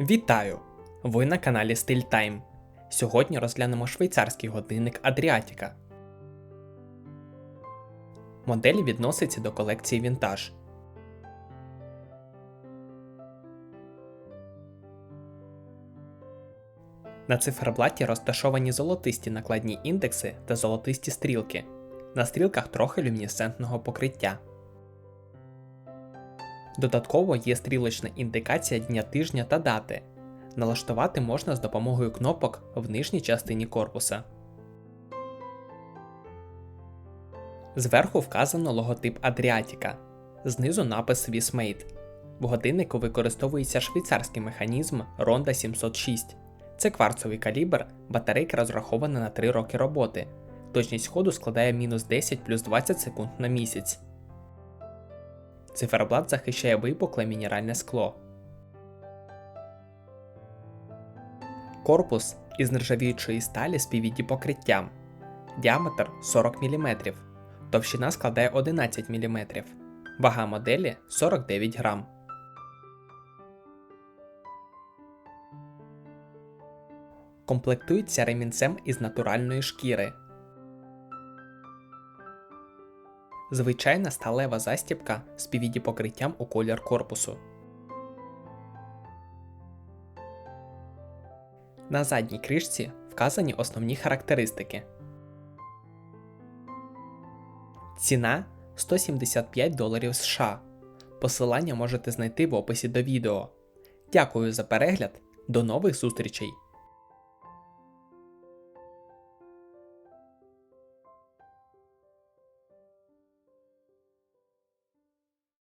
Вітаю! Ви на каналі Стиль Тайм. Сьогодні розглянемо швейцарський годинник Адріатіка. Модель відноситься до колекції Вінтаж. На циферблаті розташовані золотисті накладні індекси та золотисті стрілки. На стрілках трохи люмінесцентного покриття. Додатково є стрілочна індикація дня тижня та дати. Налаштувати можна з допомогою кнопок в нижній частині корпуса. Зверху вказано логотип Адріатіка, знизу напис Swissmade. В годиннику використовується швейцарський механізм Ronda 706. Це кварцовий калібр, батарейка розрахована на 3 роки роботи. Точність ходу складає мінус 10 плюс 20 секунд на місяць. Циферблат захищає випукле мінеральне скло. Корпус із нержавіючої сталі з PVD покриттям. Діаметр 40 мм. Товщина складає 11 мм. Вага моделі 49 грам. Комплектується ремінцем із натуральної шкіри. Звичайна сталева застібка з PVD покриттям у колір корпусу. На задній кришці вказані основні характеристики. Ціна 175 доларів США. Посилання можете знайти в описі до відео. Дякую за перегляд. До нових зустрічей!